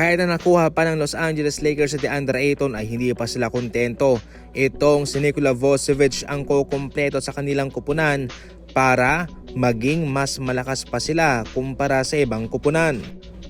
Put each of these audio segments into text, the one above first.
Kahit na nakuha pa ng Los Angeles Lakers si DeAndre Ayton ay hindi pa sila kontento. Itong si Nikola Vucevic ang kukumpleto sa kanilang kupunan para maging mas malakas pa sila kumpara sa ibang kupunan.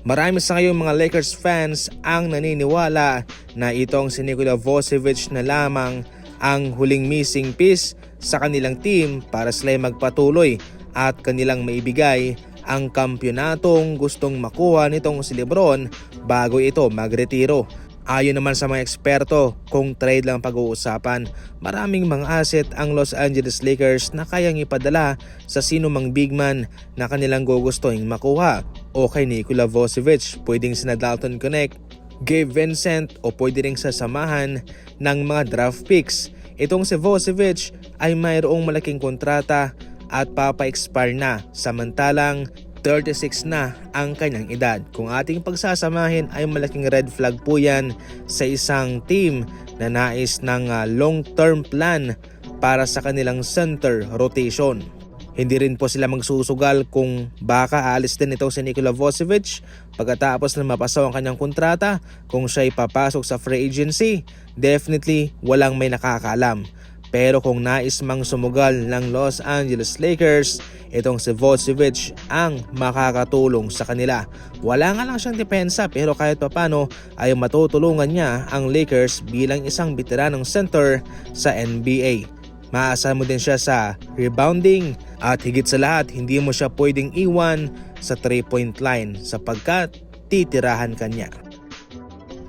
Marami sa ngayong mga Lakers fans ang naniniwala na itong si Nikola Vucevic na lamang ang huling missing piece sa kanilang team para sila magpatuloy at kanilang maibigay ang kampyonatong gustong makuha nitong si Lebron bago ito magretiro. Ayon naman sa mga eksperto, kung trade lang pag-uusapan, maraming mga asset ang Los Angeles Lakers na kayang ipadala sa sino mang big man na kanilang gugustuhin makuha. O kay Nikola Vucevic, pwedeng sina Dalton Connect, Gabe Vincent o pwede ring sasamahan ng mga draft picks. Itong si Vucevic ay mayroong malaking kontrata at papa-expire na samantalang 36 na ang kanyang edad. Kung ating pagsasamahin ay malaking red flag po yan sa isang team na nais ng ah, long-term plan para sa kanilang center rotation. Hindi rin po sila magsusugal kung baka alis din ito si Nikola Vucevic pagkatapos na mapasaw ang kanyang kontrata kung siya ay papasok sa free agency. Definitely walang may nakakaalam. Pero kung nais mang sumugal ng Los Angeles Lakers, itong si Vucevic ang makakatulong sa kanila. Wala nga lang siyang depensa pero kahit papano ay matutulungan niya ang Lakers bilang isang veteranong center sa NBA. Maasahan mo din siya sa rebounding at higit sa lahat hindi mo siya pwedeng iwan sa 3-point line sapagkat titirahan kanya.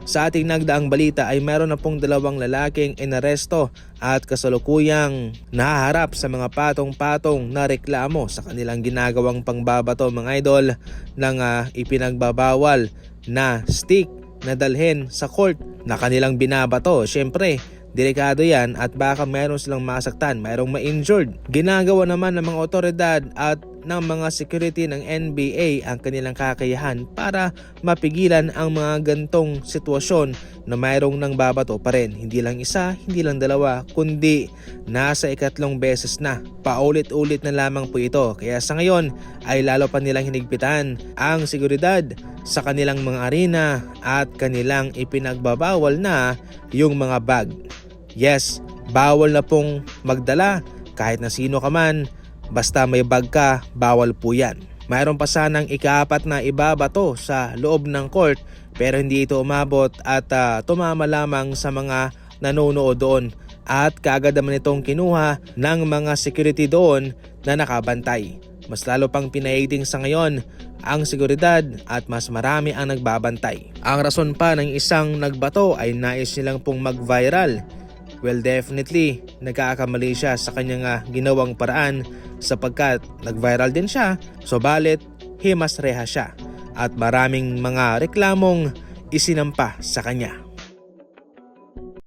Sa ating nagdaang balita ay meron na pong dalawang lalaking inaresto at kasalukuyang nahaharap sa mga patong-patong na reklamo sa kanilang ginagawang pangbabato mga idol ng ah, ipinagbabawal na stick na dalhin sa court na kanilang binabato. Siyempre, Delikado yan at baka meron silang masaktan, mayroong ma-injured. Ginagawa naman ng mga otoridad at ng mga security ng NBA ang kanilang kakayahan para mapigilan ang mga gantong sitwasyon na mayroong nang babato pa rin. Hindi lang isa, hindi lang dalawa, kundi nasa ikatlong beses na. Paulit-ulit na lamang po ito. Kaya sa ngayon ay lalo pa nilang hinigpitan ang seguridad sa kanilang mga arena at kanilang ipinagbabawal na yung mga bag. Yes, bawal na pong magdala kahit na sino ka man, basta may bag ka, bawal po yan. Mayroon pa sanang ikaapat na ibabato sa loob ng court pero hindi ito umabot at ah, tumama lamang sa mga nanonood doon at kaagad naman itong kinuha ng mga security doon na nakabantay. Mas lalo pang pinaiting sa ngayon ang seguridad at mas marami ang nagbabantay. Ang rason pa ng isang nagbato ay nais nilang pong mag-viral Well definitely, nagkakamali siya sa kanyang ah, ginawang paraan sapagkat nag-viral din siya, so balit himas reha siya at maraming mga reklamong isinampa sa kanya.